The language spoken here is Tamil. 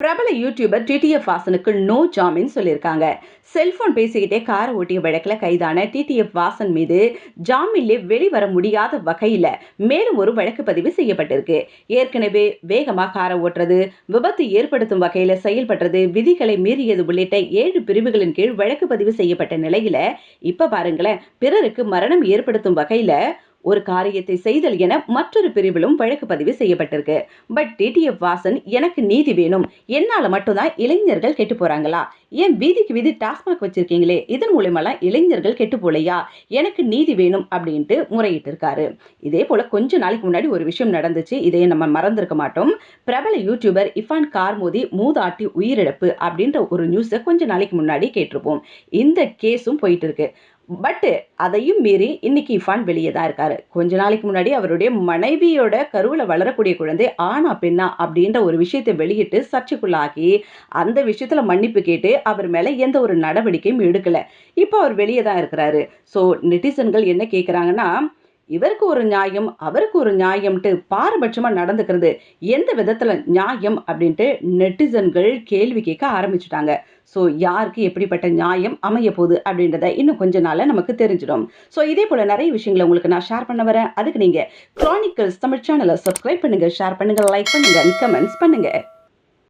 பிரபல யூடியூபர் டிடிஎஃப் வாசனுக்கு நோ ஜாமீன் சொல்லியிருக்காங்க. செல்போன் பேசிக்கிட்டே காரை ஓட்டிய வழக்கில் கைதான டிடிஎஃப் வாசன் மீது ஜாமீன்லே வெளிவர முடியாத வகையில் மேலும் ஒரு வழக்கு பதிவு செய்யப்பட்டிருக்கு. ஏற்கனவே வேகமாக காரை ஓட்டுறது விபத்து ஏற்படுத்தும் வகையில் செயல்படுறது விதிகளை மீறியது உள்ளிட்ட ஏழு பிரிவுகளின் கீழ் வழக்கு பதிவு செய்யப்பட்ட நிலையில் இப்போ பாருங்களேன் பிறருக்கு மரணம் ஏற்படுத்தும் வகையில் ஒரு காரியத்தை செய்தல் என மற்றொரு பிரிவிலும் வழக்கு பதிவு செய்யப்பட்டிருக்கு. பட் டிடிஎஃப் வாசன் எனக்கு நீதி வேணும். என்னால் மட்டும்தான் இளைஞர்கள் கெட்டு போகிறாங்களா ஏன் வீதிக்கு வீதி டாஸ்மாக் வச்சிருக்கீங்களே? இதன் மூலியமெல்லாம் இளைஞர்கள் கெட்டு போலையா? எனக்கு நீதி வேணும் அப்படின்ட்டு முறையிட்டு இருக்காரு இதே போல கொஞ்ச நாளைக்கு முன்னாடி ஒரு விஷயம் நடந்துச்சு. இதை நம்ம மறந்திருக்க மாட்டோம். பிரபல யூடியூபர் இஃபான் கார்மோதி மூதாட்டி உயிரிழப்பு அப்படின்ற ஒரு நியூஸை கொஞ்ச நாளைக்கு முன்னாடி கேட்டிருப்போம். இந்த கேஸும் போயிட்டு இருக்கு பட்டு அதையும் மீறி இன்னைக்கு இஃபான் வெளியே தான் இருக்காரு. கொஞ்ச நாளைக்கு முன்னாடி அவருடைய மனைவியோட கருவில் வளரக்கூடிய குழந்தை ஆனா பெண்ணா அப்படின்ற ஒரு விஷயத்தை வெளியிட்டு சர்ச்சைக்குள்ளாக்கி அந்த விஷயத்துல மன்னிப்பு கேட்டு அவர் மேல எந்த ஒரு நடவடிக்கையும் எடுக்கல. இப்போ அவர் வெளியே தான் இருக்கிறாரு. ஸோ நெட்டிசன்கள் என்ன கேட்குறாங்கன்னா இவருக்கு ஒரு நியாயம் அவருக்கு ஒரு நியாயம்ட்டு பாரபட்சமாக நடந்துக்கிறது. எந்த விதத்தில் நியாயம் அப்படின்ட்டு நெட்டிசன்கள் கேள்வி கேட்க ஆரம்பிச்சுட்டாங்க. ஸோ யாருக்கு எப்படிப்பட்ட நியாயம் அமைய போகுது அப்படின்றத இன்னும் கொஞ்ச நாளில் நமக்கு தெரிஞ்சிடும். ஸோ இதே போல் நிறைய விஷயங்களை உங்களுக்கு நான் ஷேர் பண்ண வரேன். அதுக்கு நீங்கள் க்ரானிக்கல்ஸ் தமிழ் சேனலை சப்ஸ்கிரைப் பண்ணுங்கள் ஷேர் பண்ணுங்கள் லைக் பண்ணுங்கள் கமெண்ட்ஸ் பண்ணுங்கள்